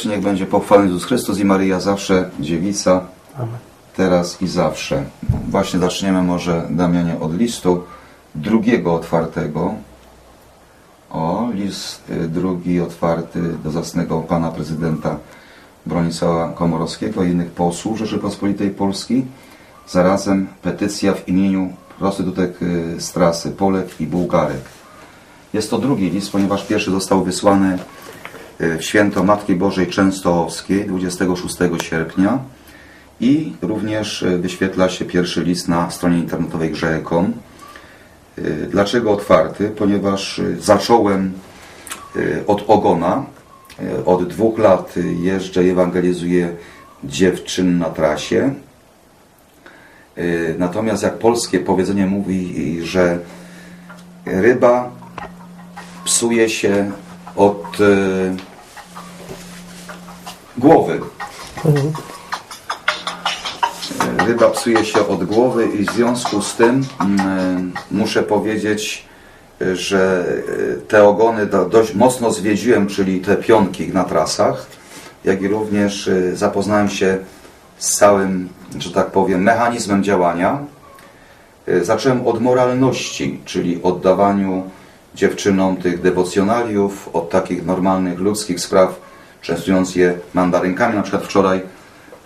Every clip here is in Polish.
Jeszcze niech będzie pochwalony Jezus Chrystus i Maryja zawsze dziewica, Amen. teraz i zawsze. Właśnie zaczniemy może, Damianie, od listu drugiego otwartego. O, list y, drugi otwarty do zacnego pana prezydenta Bronisława Komorowskiego i innych posłów Rzeczypospolitej Polskiej. Zarazem petycja w imieniu prostytutek y, z trasy Polek i Bułgarek. Jest to drugi list, ponieważ pierwszy został wysłany w święto Matki Bożej Częstochowskiej 26 sierpnia i również y, wyświetla się pierwszy list na stronie internetowej grzeje.com. Y, Dlaczego otwarty? Ponieważ y, zacząłem y, od ogona. Y, Od dwóch lat y, jeżdżę i ewangelizuję dziewczyn na trasie. Y, Natomiast jak polskie powiedzenie mówi, y, że ryba psuje się od głowy. Ryba psuje się od głowy i w związku z tym mm, muszę powiedzieć, y, że y, te ogony do- dość mocno zwiedziłem, czyli te pionki na trasach, jak i również zapoznałem się z całym, że tak powiem, mechanizmem działania. Zacząłem od moralności, czyli oddawaniu dziewczynom tych dewocjonaliów, od takich normalnych ludzkich spraw, częstując je mandarynkami. Na przykład wczoraj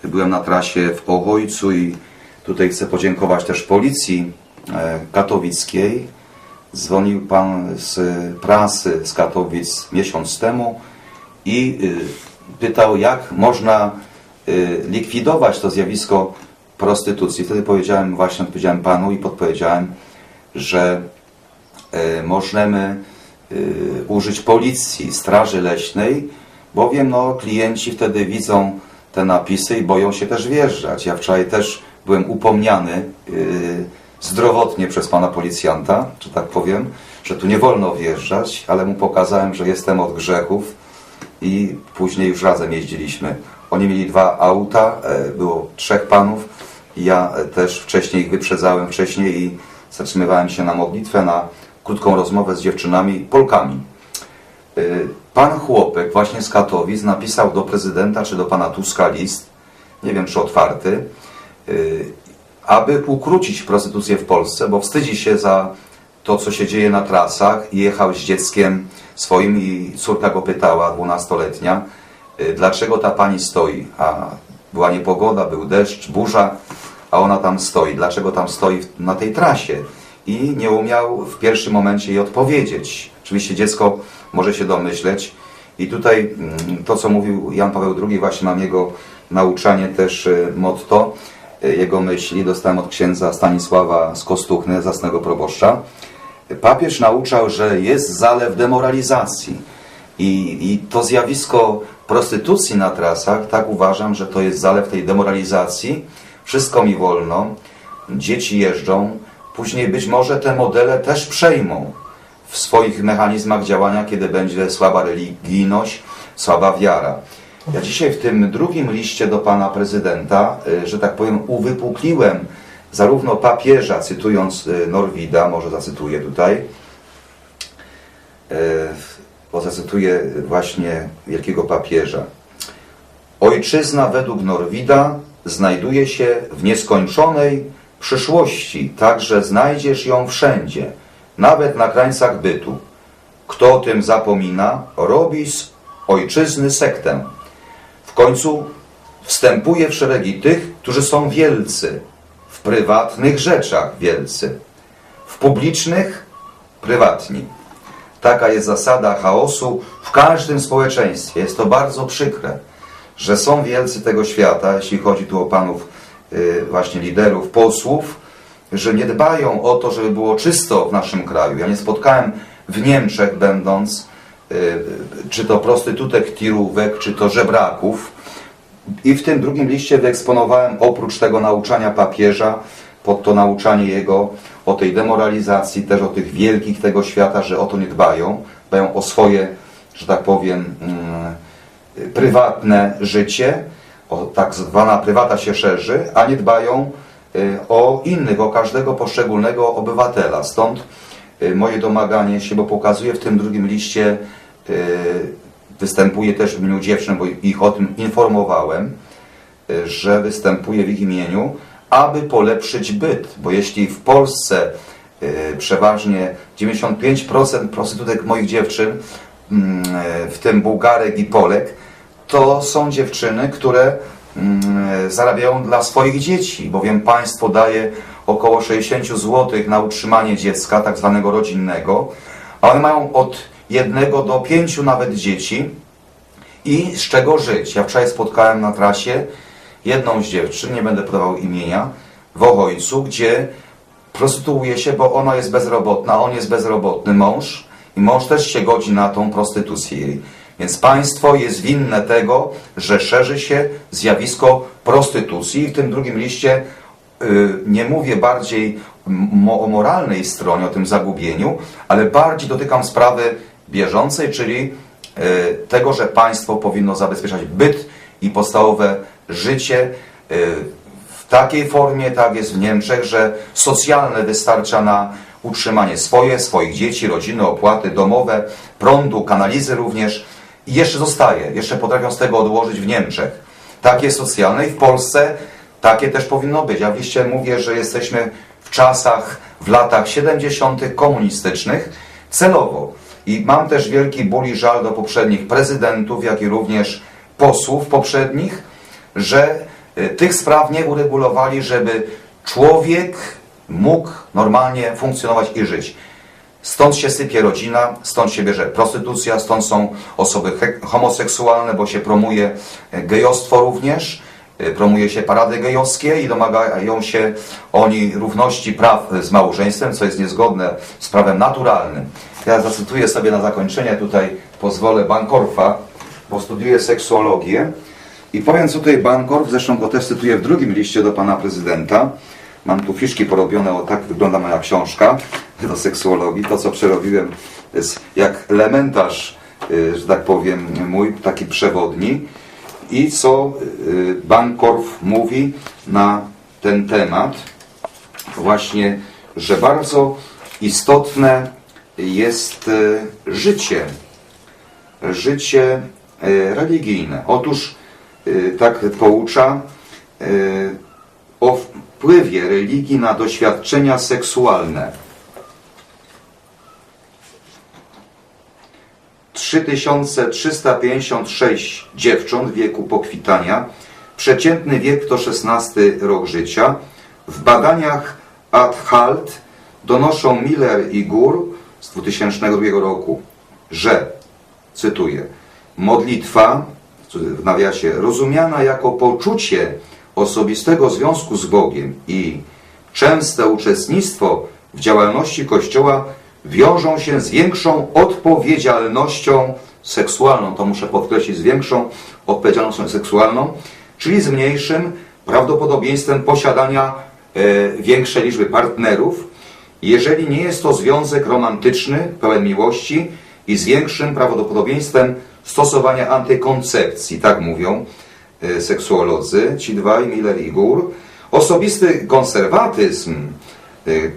byłem na trasie w Ochojcu i tutaj chcę podziękować też policji e, katowickiej. Dzwonił pan z prasy z Katowic miesiąc temu i y, pytał, jak można y, likwidować to zjawisko prostytucji. Wtedy powiedziałem, właśnie odpowiedziałem panu i podpowiedziałem, że e, możemy użyć policji, straży leśnej, bowiem no, klienci wtedy widzą te napisy i boją się też wjeżdżać. Ja wczoraj też byłem upomniany y, zdrowotnie przez pana policjanta, że tak powiem, że tu nie wolno wjeżdżać, ale mu pokazałem, że jestem od grzechów i później już razem jeździliśmy. Oni mieli dwa auta, e, było trzech panów ja e, też wcześniej ich wyprzedzałem wcześniej i zatrzymywałem się na modlitwę, na krótką rozmowę z dziewczynami, Polkami. Pan chłopek właśnie z Katowic napisał do prezydenta czy do pana Tuska list, nie wiem czy otwarty, y, aby ukrócić prostytucję w Polsce, bo wstydzi się za to, co się dzieje na trasach. Jechał z dzieckiem swoim i córka go pytała, dwunastoletnia, y, dlaczego ta pani stoi? A była niepogoda, był deszcz, burza, a ona tam stoi. Dlaczego tam stoi na tej trasie? I nie umiał w pierwszym momencie jej odpowiedzieć. Oczywiście dziecko może się domyśleć. I tutaj mm, to, co mówił Jan Paweł II, właśnie mam jego nauczanie też y, motto, y, jego myśli, dostałem od księdza Stanisława z Kostuchny, zasnego proboszcza. Papież nauczał, że jest zalew demoralizacji. I, I to zjawisko prostytucji na trasach, tak uważam, że to jest zalew tej demoralizacji. Wszystko mi wolno, dzieci jeżdżą, później być może te modele też przejmą w swoich mechanizmach działania, kiedy będzie słaba religijność, słaba wiara. Ja dzisiaj w tym drugim liście do pana prezydenta, y, że tak powiem, uwypukliłem zarówno papieża, cytując y, Norwida, może zacytuję tutaj, e, bo zacytuję właśnie wielkiego papieża. Ojczyzna według Norwida znajduje się w nieskończonej przyszłości, także znajdziesz ją wszędzie, nawet na krańcach bytu. Kto o tym zapomina, robi z ojczyzny sektę. W końcu wstępuje w szeregi tych, którzy są wielcy, w prywatnych rzeczach wielcy, w publicznych prywatni. Taka jest zasada chaosu w każdym społeczeństwie. Jest to bardzo przykre, że są wielcy tego świata, jeśli chodzi tu o panów y, właśnie liderów, posłów, że nie dbają o to, żeby było czysto w naszym kraju. Ja nie spotkałem w Niemczech będąc, y, czy to prostytutek, tirówek, czy to żebraków. I w tym drugim liście wyeksponowałem oprócz tego nauczania papieża, pod to nauczanie jego o tej demoralizacji, też o tych wielkich tego świata, że o to nie dbają, dbają o swoje, że tak powiem, mm, prywatne życie, o tak zwana prywata się szerzy, a nie dbają y, o innych, o każdego poszczególnego obywatela. Stąd y, moje domaganie się, bo pokazuję w tym drugim liście y, występuję też w imieniu dziewczyn, bo ich o tym informowałem, y, że występuję w ich imieniu, aby polepszyć byt, bo jeśli w Polsce y, przeważnie 95% prostytutek moich dziewczyn, mm, y, w tym Bułgarek i Polek, to są dziewczyny, które zarabiają dla swoich dzieci, bowiem państwo daje około 60 zł na utrzymanie dziecka, tak zwanego rodzinnego, a one mają od jednego do pięciu nawet dzieci i z czego żyć. Ja wczoraj spotkałem na trasie jedną z dziewczyn, nie będę podawał imienia, w Ochojcu, gdzie prostytuuje się, bo ona jest bezrobotna, on jest bezrobotny mąż i mąż też się godzi na tą prostytucję. Więc państwo jest winne tego, że szerzy się zjawisko prostytucji. I w tym drugim liście y, nie mówię bardziej o moralnej stronie, o tym zagubieniu, ale bardziej dotykam sprawy bieżącej, czyli y, tego, że państwo powinno zabezpieczać byt i podstawowe życie y, w takiej formie, tak jest w Niemczech, że socjalne wystarcza na utrzymanie swoje, swoich dzieci, rodziny, opłaty domowe, prądu, kanalizy również i jeszcze zostaje, jeszcze potrafią z tego odłożyć w Niemczech. Takie socjalne i w Polsce takie też powinno być. Ja w mówię, że jesteśmy w czasach, w latach 70. komunistycznych celowo. I mam też wielki ból i żal do poprzednich prezydentów, jak i również posłów poprzednich, że y, tych spraw nie uregulowali, żeby człowiek mógł normalnie funkcjonować i żyć. Stąd się sypie rodzina, stąd się bierze prostytucja, stąd są osoby homoseksualne, bo się promuje e, gejostwo również, e, promuje się parady gejowskie i domagają się oni równości praw z małżeństwem, co jest niezgodne z prawem naturalnym. Ja zacytuję sobie na zakończenie, tutaj pozwolę Bankorfa, bo studiuję seksuologię. I powiem tutaj Bankorf, zresztą go też cytuję w drugim liście do pana prezydenta, Mam tu fiszki porobione, o tak wygląda moja książka do seksuologii. To, co przerobiłem, jest jak elementarz, y, że tak powiem, mój, taki przewodni. I co y, Bankorf mówi na ten temat, właśnie, że bardzo istotne jest y, życie, życie religijne. Otóż tak poucza o wpływie religii na doświadczenia seksualne. 3356 dziewcząt wieku pokwitania, przeciętny wiek to 16 rok życia. W badaniach Adhalt donoszą Miller i Gur z 2002 roku, że, cytuję, modlitwa, w nawiasie, rozumiana jako poczucie osobistego związku z Bogiem i częste uczestnictwo w działalności Kościoła wiążą się z większą odpowiedzialnością seksualną, to muszę podkreślić, z większą odpowiedzialnością seksualną, czyli z mniejszym prawdopodobieństwem posiadania e, większej liczby partnerów, jeżeli nie jest to związek romantyczny, pełen miłości i z większym prawdopodobieństwem stosowania antykoncepcji, tak mówią e, seksuolodzy, ci dwaj, Miller i Gur. Osobisty konserwatyzm,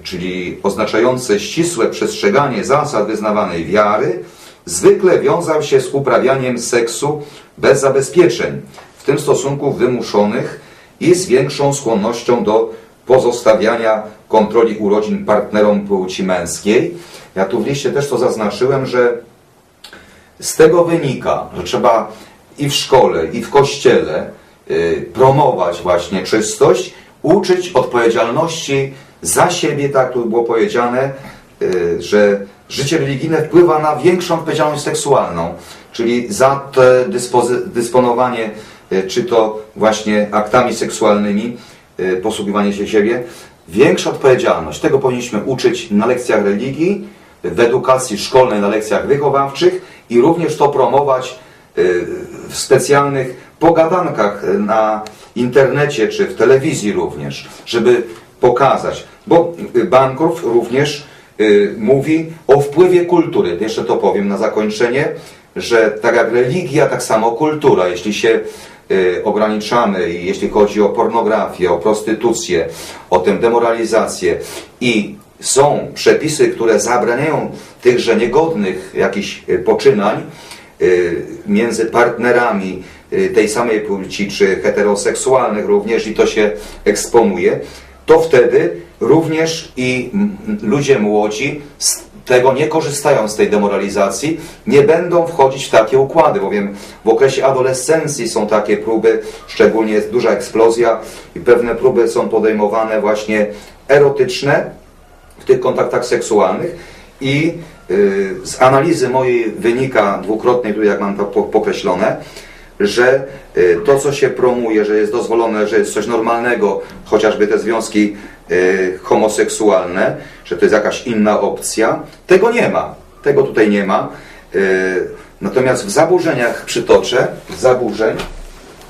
czyli oznaczający ścisłe przestrzeganie zasad wyznawanej wiary, zwykle wiązał się z uprawianiem seksu bez zabezpieczeń, w tym stosunków wymuszonych i z większą skłonnością do pozostawiania kontroli urodzin partnerom płci męskiej. Ja tu w liście też to zaznaczyłem, że z tego wynika, że trzeba i w szkole, i w kościele y, promować właśnie czystość, uczyć odpowiedzialności za siebie, tak tu było powiedziane, y, że życie religijne wpływa na większą odpowiedzialność seksualną, czyli za dyspozy- dysponowanie, y, czy to właśnie aktami seksualnymi, y, posługiwanie się siebie, większa odpowiedzialność. Tego powinniśmy uczyć na lekcjach religii, w edukacji szkolnej, na lekcjach wychowawczych i również to promować w specjalnych pogadankach na internecie czy w telewizji również, żeby pokazać. Bo y, Bankrów również y, mówi o wpływie kultury. Jeszcze to powiem na zakończenie, że tak jak religia, tak samo kultura. Jeśli się y, ograniczamy jeśli chodzi o pornografię, o prostytucję, o tę demoralizację i są przepisy, które zabraniają tychże niegodnych jakichś poczynań, między partnerami tej samej płci, czy heteroseksualnych również i to się eksponuje, to wtedy również i ludzie młodzi z tego nie korzystają z tej demoralizacji, nie będą wchodzić w takie układy, bowiem w okresie adolescencji są takie próby, szczególnie jest duża eksplozja i pewne próby są podejmowane właśnie erotyczne w tych kontaktach seksualnych i y, z analizy mojej wynika dwukrotnie, tu jak mam to po- pokreślone, że y, to, co się promuje, że jest dozwolone, że jest coś normalnego, chociażby te związki y, homoseksualne, że to jest jakaś inna opcja, tego nie ma. Tego tutaj nie ma. Y, Natomiast w zaburzeniach przytoczę, zaburzeń,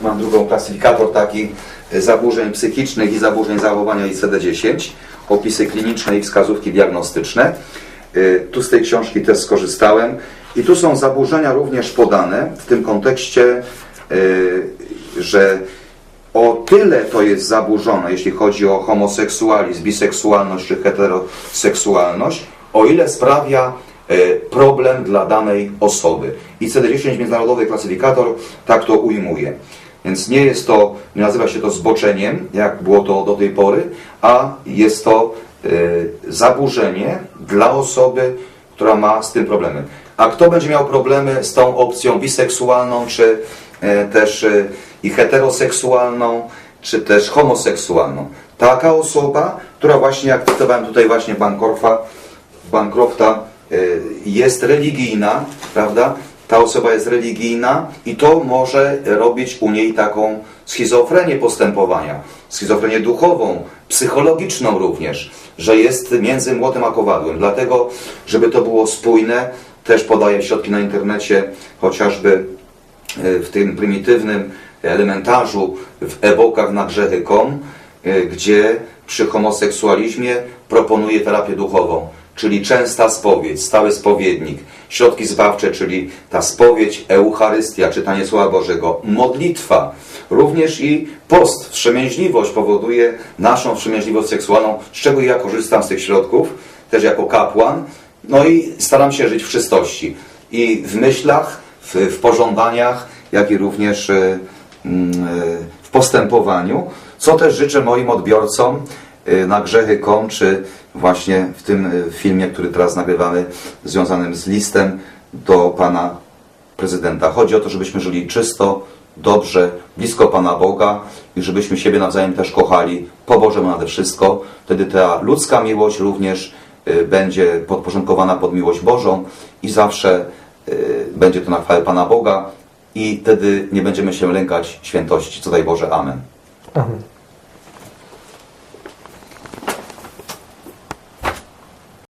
mam drugą klasyfikator taki zaburzeń psychicznych i zaburzeń zachowania ICD-10, opisy kliniczne i wskazówki diagnostyczne. Tu z tej książki też skorzystałem i tu są zaburzenia również podane w tym kontekście, y, że o tyle to jest zaburzone, jeśli chodzi o homoseksualizm, biseksualność czy heteroseksualność, o ile sprawia y, problem dla danej osoby. I CD10 Międzynarodowy Klasyfikator tak to ujmuje. Więc nie jest to, nie nazywa się to zboczeniem, jak było to do tej pory, a jest to y, zaburzenie dla osoby, która ma z tym problemy. A kto będzie miał problemy z tą opcją biseksualną, czy e, też e, i heteroseksualną, czy też homoseksualną? Taka osoba, która właśnie, jak cytowałem tutaj właśnie Bancrofta, Bancrofta e, jest religijna, prawda? Ta osoba jest religijna i to może robić u niej taką schizofrenię postępowania, schizofrenię duchową, psychologiczną również, że jest między młotem a kowadłem. Dlatego, żeby to było spójne, też podaję środki na internecie, chociażby e, w tym prymitywnym elementarzu w e-bookach na grzechy.com, e, gdzie przy homoseksualizmie proponuje terapię duchową, czyli częsta spowiedź, stały spowiednik, środki zbawcze, czyli ta spowiedź, Eucharystia, czytanie Słowa Bożego, modlitwa, również i post, wstrzemięźliwość powoduje naszą wstrzemięźliwość seksualną, z czego ja korzystam z tych środków, też jako kapłan, no i staram się żyć w czystości. I w myślach, w, w pożądaniach, jak i również e, mm, e, w postępowaniu, co też życzę moim odbiorcom e, na grzechy.com, czy właśnie w tym filmie, który teraz nagrywamy, związanym z listem do Pana Prezydenta. Chodzi o to, żebyśmy żyli czysto, dobrze, blisko Pana Boga i żebyśmy siebie nawzajem też kochali, po Bożemu nade wszystko. Wtedy ta ludzka miłość również będzie podporządkowana pod miłość Bożą i zawsze y, będzie to na chwałę Pana Boga i wtedy nie będziemy się lękać świętości. Co daj Boże. Amen. Amen.